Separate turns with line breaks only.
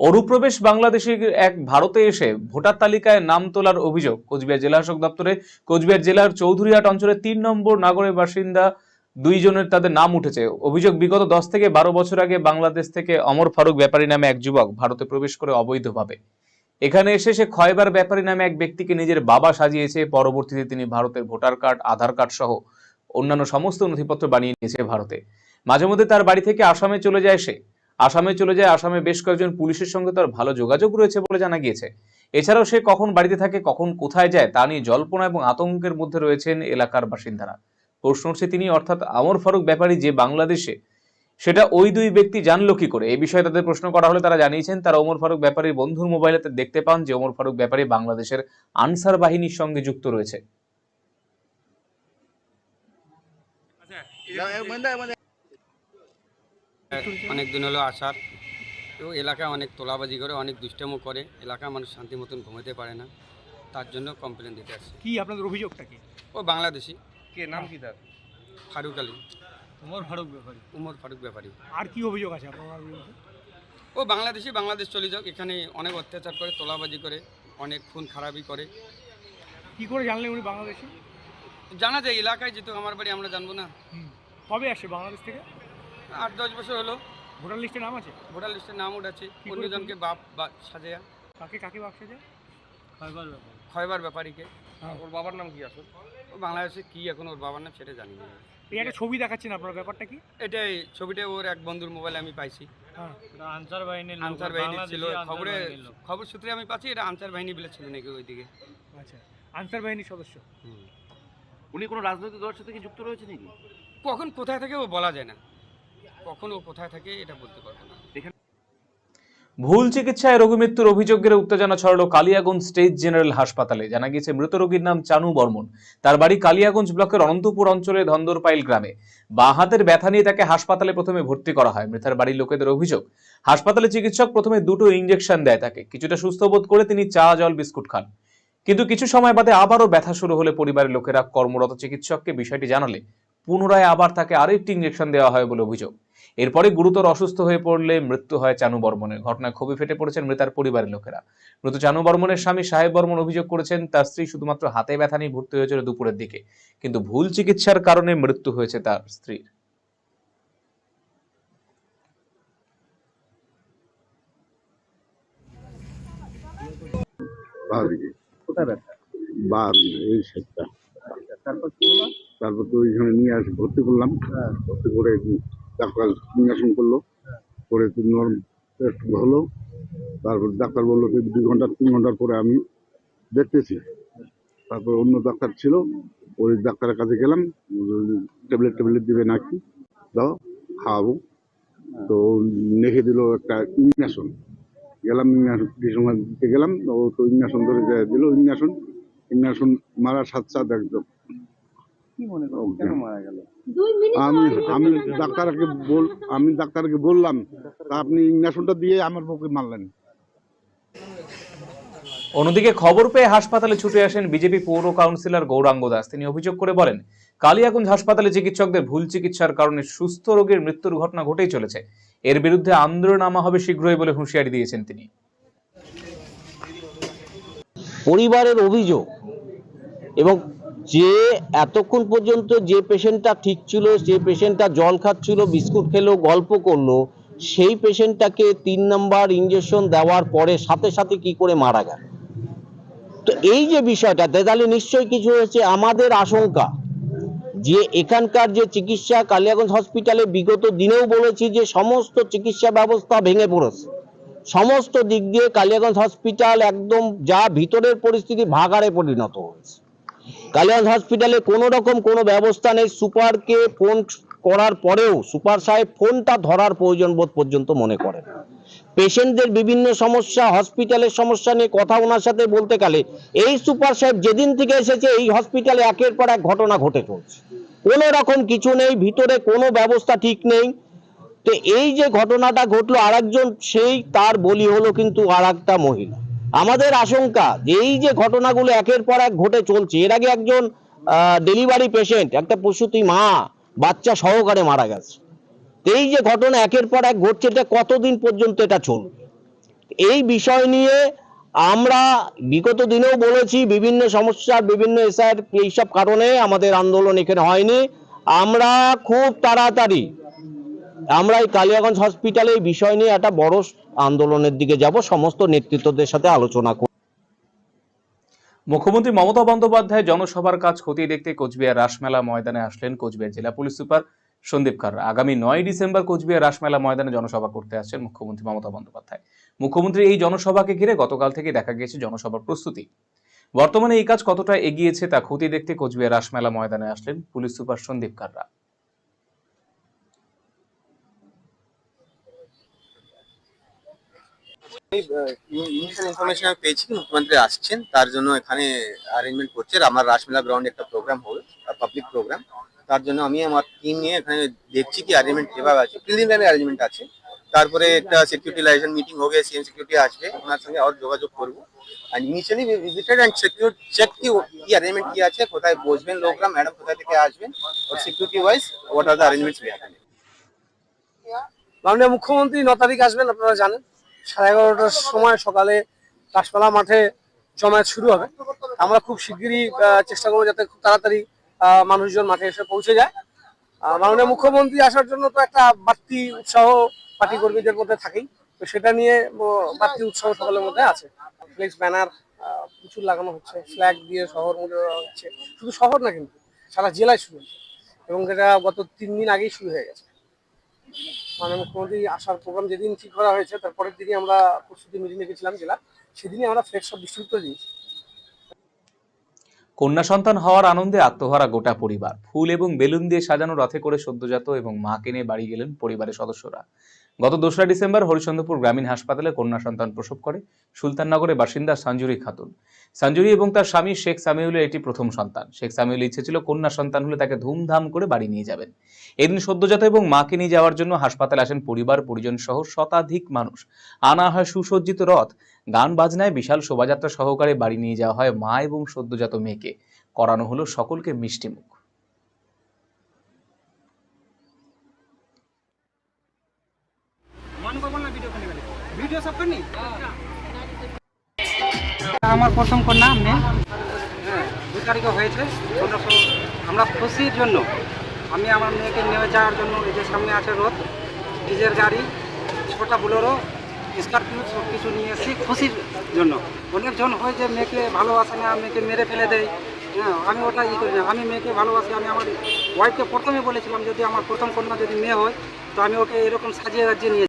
অনুপ্রবেশ বাংলাদেশি এক ভারতে এসে ভোটার তালিকায় নাম তোলার অভিযোগ। কোচবিহার জেলা শাসক দপ্তরে কোচবিহার জেলার চৌধুরীহাট অঞ্চলের তিন নম্বর নাগরের বাসিন্দা দুইজনের তাদের নাম উঠেছে। অভিযোগ বিগত দশ থেকে বারো বছর আগে বাংলাদেশ থেকে অমর ফারুক ব্যাপারী নামে এক যুবক ভারতে প্রবেশ করে অবৈধভাবে। এখানে এসে সে খয়বার ব্যাপারী নামে এক ব্যক্তিকে নিজের বাবা সাজিয়েছে। পরবর্তীতে তিনি ভারতের ভোটার কার্ড, আধার কার্ড সহ অন্যান্য সমস্ত নথিপত্র বানিয়ে নিয়েছে ভারতে। মাঝে মধ্যে তার বাড়ি থেকে আসামে চলে যায় সে। আসামে চলে যায়। আসামে বেশ কয়েকজন পুলিশের সঙ্গে তার ভালো যোগাযোগ রয়েছে বলে জানা গিয়েছে। এছাড়াও সে কখন বাড়িতে থাকে কখন কোথায় যায় তা নিয়ে জল্পনা এবং আতঙ্কের মধ্যে রয়েছেন এলাকার বাসিন্দারা। প্রশ্ন উঠছে তিনি অর্থাৎ আমর ফারুক ব্যাপারী যে বাংলাদেশে সেটা ওই দুই ব্যক্তি জানলো কি করে? এই বিষয়ে তাদের প্রশ্ন করা হলে তারা জানিয়েছেন তারা ওমর ফারুক ব্যাপারীর বন্ধুর মোবাইলে দেখতে পান যে ওমর ফারুক ব্যাপারী বাংলাদেশের আনসার বাহিনীর সঙ্গে যুক্ত রয়েছে।
অনেক দিন হলো আসার। তো এলাকায় অনেক তোলাবাজি করে অনেক দুষ্টামো করে। এলাকা মানুষ শান্তি মতন ঘুমাতে পারে না। তার জন্য কমপ্লেন দিতে আসে
কি আপনাদের অভিযোগটা কি?
ও বাংলাদেশি।
কে নাম কি তার?
ফারুক আলী।
উমর ফারুক ব্যাপারী।
উমর ফারুক ব্যাপারী।
আর কি অভিযোগ আছে আপনার
ও বাংলাদেশি বাংলাদেশ চলে যাক। এখানে অনেক অত্যাচার করে তোলাবাজি করে অনেক খুন খারাপি করে।
কি করে জানলেন উনি বাংলাদেশি?
জানা যায় এলাকায় যেহেতু আমার বাড়ি আমরা জানব না।
কবে আসে বাংলাদেশ থেকে?
আট দশ বছর হলো।
ভোটার লিস্টে নাম আছে?
ভোটার লিস্টের নাম উঠেছে অন্যজনকে বাপ বা সাজেয়া।
কাকে কাকে বাক্সে যায়
খয়বার ব্যাপারীকে।
ওর বাবার নাম কি আসল?
ও বাংলাদেশে কি এখন ওর বাবার নাম সেটা জানি না।
এই একটা ছবি দেখাচ্ছেন আপনার ব্যাপারটা কি?
এটাই ছবিটা ওর এক বন্ধুর মোবাইলে আমি পাইছি।
হ্যাঁ।
আনসার বাহিনীর
আনসার বাহিনী ছিল খবরে খবর সূত্রে আমি পাচ্ছি এটা আনসার বাহিনী বলে ছিল নাকি ওইদিকে।
আচ্ছা আনসার বাহিনীর সদস্য।
উনি কোনো রাজনৈতিক দলের সাথে কি যুক্ত রয়েছে নাকি?
কখন কোথায় থেকে ও বলা যায় না। কখন ও কোথায় থাকে এটা বলতে পারব না।
ভুল চিকিৎসায় রোগী মৃত্যুর অভিযোগের উত্তেজনা ছড়ালো কালিয়াগঞ্জ স্টেট জেনারেল হাসপাতালে। জানা গিয়েছে মৃত রোগীর নাম চানু বর্মন। তার বাড়ি কালিয়াগঞ্জ ব্লকের অনন্তপুর অঞ্চলের ধন্দরপাইল গ্রামে। বাঁ হাতের ব্যথা নিয়ে তাকে হাসপাতালে প্রথমে ভর্তি করা হয়। মৃতার বাড়ির লোকেদের অভিযোগ, হাসপাতালে চিকিৎসক প্রথমে দুটো ইঞ্জেকশন দেয় তাকে। কিছুটা সুস্থ বোধ করে তিনি চা, জল, বিস্কুট খান। কিন্তু কিছু সময় বাদে আবারও ব্যথা শুরু হলে পরিবারের লোকেরা কর্মরত চিকিৎসককে বিষয়টি জানালে। পুনরায় আবার তাকে আরেকটি ইঞ্জেকশন দেওয়া হয় বলে অভিযোগ। এরপরে গুরুতর অসুস্থ হয়ে পড়লে মৃত্যু হয় চানু বর্মনের। ঘটনায় ক্ষোভে ফেটে পড়েছেন মৃতার পরিবারের লোকেরা। মৃত চানু বর্মনের স্বামী সাহেব বর্মন অভিযোগ করেছেন তার স্ত্রী শুধুমাত্র হাতে ব্যথা নিয়ে ভর্তি হয়েছিল দুপুরের দিকে কিন্তু ভুল চিকিৎসার কারণে মৃত্যু হয়েছে তার স্ত্রীর।
বাঁ দিকে।
কোথায় ব্যথা?
বাঁ এই সাইডটা
তারপর কি হলো?
তারপর তো ওইখানে নিয়ে আসি ভর্তি করলাম। ভর্তি করে ডাক্তার ইঞ্জেকশন করল। করে তিন নরম টেস্ট হলো তারপর ডাক্তার বলল কি দুই ঘণ্টা তিন ঘণ্টার পরে আমি দেখতেছি। তারপর অন্য ডাক্তার ছিল ওই ডাক্তারের কাছে গেলাম ট্যাবলেট ট্যাবলেট দিবে নাকি? দাও খাওয়াবো। তো লিখে দিল একটা ইঞ্জেকশন। গেলাম ইঞ্জেকশন দিতে গেলাম ও তো ইঞ্জেকশন ধরে দিল ইঞ্জেকশন। ইঞ্জেকশন মারার সাথে সাথে একদম
মনে করো কেন মারা গেল?
আমি আমি ডাক্তারকে বল আমি ডাক্তারকে বললাম তা আপনি ইঞ্জেকশনটা দিয়ে আমার পক্ষে মারলেন।
অন্যদিকে খবর পেয়ে হাসপাতালে ছুটে আসেন বিজেপি পৌর কাউন্সিলর গৌরাঙ্গ দাস। তিনি অভিযোগ করে বলেন কালিয়াগঞ্জ হাসপাতালে চিকিৎসকদের ভুল চিকিৎসার কারণে সুস্থ রোগীর মৃত্যুর ঘটনা ঘটেই চলেছে। এর বিরুদ্ধে আন্দোলন নামা হবে শীঘ্রই বলে হুঁশিয়ারি দিয়েছেন তিনি।
পরিবারের অভিযোগ এবং যে এতক্ষণ পর্যন্ত যে পেশেন্টটা ঠিক ছিল, যে পেশেন্টটা জল খাচ্ছিল, বিস্কুট খেলো, গল্প করল, সেই পেশেন্টটাকে তিন নাম্বার ইঞ্জেকশন দেওয়ার পরে সাথে সাথে কি করে মারা গেল? তো এই যে বিষয়টা তাহলে নিশ্চয়ই কিছু হয়েছে। আমাদের আশঙ্কা যে এখানকার যে চিকিৎসা কালিয়াগঞ্জ হসপিটালে বিগত দিনেও বলেছি যে সমস্ত চিকিৎসা ব্যবস্থা ভেঙে পড়েছে। সমস্ত দিক দিয়ে কালিয়াগঞ্জ হসপিটাল একদম যা ভিতরের পরিস্থিতি ভাগাড়ে পরিণত হয়েছে। কালিয়াগঞ্জ হসপিটালে কোনো রকম কোনো ব্যবস্থা নেই। সুপারকে ফোন করার পরেও সুপার সাহেব ফোনটা ধরার প্রয়োজন বোধ পর্যন্ত মনে করেন। পেশেন্টদের বিভিন্ন সমস্যা হসপিটালের সমস্যা নিয়ে কথা ওনার সাথে বলতে গেলে এই সুপার সাহেব যেদিন থেকে এসেছে এই হসপিটালে একের পর এক ঘটনা ঘটে চলছে। কোনো রকম কিছু নেই, ভিতরে কোনো ব্যবস্থা ঠিক নেই। তো এই যে ঘটনাটা ঘটলো, আরেকজন সেই তার বলি হলো কিন্তু আর একটা মহিলা। আমাদের আশঙ্কা যে এই যে ঘটনাগুলো একের পর এক ঘটে চলছে, এর আগে একজন ডেলিভারি পেশেন্ট একটা প্রসূতি মা, বাচ্চা সহকারে মারা গেছে। এই যে ঘটনা একের পর এক ঘটছে, এটা কতদিন পর্যন্ত এটা চলবে? এই বিষয় নিয়ে আমরা বিগত দিনেও বলেছি, বিভিন্ন সমস্যা বিভিন্ন এসআর এইসব কারণে আমাদের আন্দোলন এখানে হয়নি। আমরা খুব তাড়াতাড়ি আমরা এই কালিয়াগঞ্জ হসপিটালে এই বিষয় নিয়ে একটা বড় আন্দোলনের দিকে যাব, সমস্ত নেতৃত্বদের সাথে আলোচনা করব।
মুখ্যমন্ত্রী মমতা বন্দ্যোপাধ্যায় জনসভার কাজ খতিয়ে দেখতে কোচবিহার রাসমেলা ময়দানে আসলেন কোচবিহার জেলা পুলিশ সুপার সন্দীপ খাররা আগামী নয় ডিসেম্বর কোচবিহার রাসমেলা ময়দানে জনসভা করতে আসছেন মুখ্যমন্ত্রী মমতা বন্দ্যোপাধ্যায়। মুখ্যমন্ত্রী এই জনসভাকে ঘিরে গতকাল থেকে দেখা গিয়েছে জনসভার প্রস্তুতি। বর্তমানে এই কাজ কতটা এগিয়েছে তা খতিয়ে দেখতে কোচবিহার রাসমেলা ময়দানে আসলেন police super Sandeep Kharra
information আমি পেয়েছি, মুখ্যমন্ত্রী আসছেন, তার জন্য এখানে অ্যারেঞ্জমেন্ট করছে। আমার রাসমেলা গ্রাউন্ডে একটা প্রোগ্রাম হবে পাবলিক প্রোগ্রাম তার জন্য আমি আমার টিম নিয়ে এখানে দেখছি কি অ্যারেঞ্জমেন্ট কীভাবে আছে। প্রিলিমিনারি অ্যারেঞ্জমেন্ট আছে। তারপরে একটা সিকিউরিটি লাইসেন্স মিটিং হবে সিএম সিকিউরিটি আসবে, ওনার সঙ্গে আর যোগাযোগ করব। আর initially visited and secure check কি কি অ্যারেঞ্জমেন্ট কি আছে, কোথায় বসবেন লোকরা ম্যাডাম কোথায় থেকে আসবেন security wise what are the arrangements
মুখ্যমন্ত্রী ন তারিখ আসবেন, আপনারা জানেন। সাড়ে এগারোটার সময় সকালে গাছপালা মাঠে জমায়েত শুরু হবে। আমরা খুব শিগগিরই চেষ্টা করব যাতে খুব তাড়াতাড়ি মানুষজন মাঠে এসে পৌঁছে যায়। মাননীয় মুখ্যমন্ত্রী আসার জন্য তো একটা বাড়তি উৎসাহ পার্টি কর্মীদের মধ্যে থাকেই। তো সেটা নিয়ে বাড়তি উৎসাহ সকলের মধ্যে আছে। ফ্লেক্স ব্যানার প্রচুর লাগানো হচ্ছে। ফ্ল্যাগ দিয়ে শহর মধ্যে হচ্ছে। শুধু শহর না কিন্তু, সারা জেলায় শুরু হচ্ছে। এবং যেটা গত তিন দিন আগেই শুরু হয়ে গেছে। মাননীয় মুখ্যমন্ত্রী আসার প্রোগ্রাম যেদিন ঠিক করা হয়েছে তারপরের দিনই আমরা প্রস্তুতি মিটিং গেছিলাম জেলা সেদিনই আমরা ফ্লেক্স সব ডিস্ট্রিবিউট দিয়েছি।
কন্যা সন্তান হওয়ার আনন্দে আত্মহারা গোটা পরিবার। ফুল এবং বেলুন দিয়ে সাজানো রথে করে সদ্যজাত এবং মাকে নিয়ে বাড়ি গেলেন পরিবারের সদস্যরা। গত দোসরা ডিসেম্বর হরিচন্দ্রপুর গ্রামীণ হাসপাতালে কন্যা সন্তান প্রসব করে। সুলতাননগরের বাসিন্দা সঞ্জুরি খাতুন। সঞ্জুরি এবং তার স্বামী শেখ সামিউলের এটি প্রথম সন্তান। শেখ সামিউল ইচ্ছে ছিল কন্যা সন্তান হলে তাকে ধুমধাম করে বাড়ি নিয়ে যাবেন। এদিন সদ্যজাত এবং মাকে নিয়ে যাওয়ার জন্য হাসপাতালে আসেন পরিবার, পরিজন সহ শতাধিক মানুষ। আনা হয় সুসজ্জিত রথ। গান বাজনায় বিশাল শোভাযাত্রা সহকারে বাড়ি নিয়ে যাওয়া হয় মা এবং সদ্যজাত মেয়েকে। করানো হলো সকলকে মিষ্টি
আমার প্রথম কন্যা, মেয়ে। দু তারিখে হয়েছে। আমরা খুশির জন্য, আমি আমার মেয়েকে নিয়ে যাওয়ার জন্য এই যে সামনে আছে রোদ নিজের গাড়ি, ছোটা বুলোরো, স্করপিও সব কিছু নিয়ে এসেছি খুশির জন্য। অনেকজন হয় যে মেয়েকে ভালোবাসে না, মেয়েকে মেরে ফেলে দেয়। হ্যাঁ আমি ওটা ই করি আমি মেয়েকে ভালোবাসি, আমি আমার ওয়াইফকে প্রথমে বলেছিলাম যদি আমার প্রথম কন্যা যদি মেয়ে হয়, তো আমি ওকে এরকম সাজিয়ে রাজিয়ে নিয়ে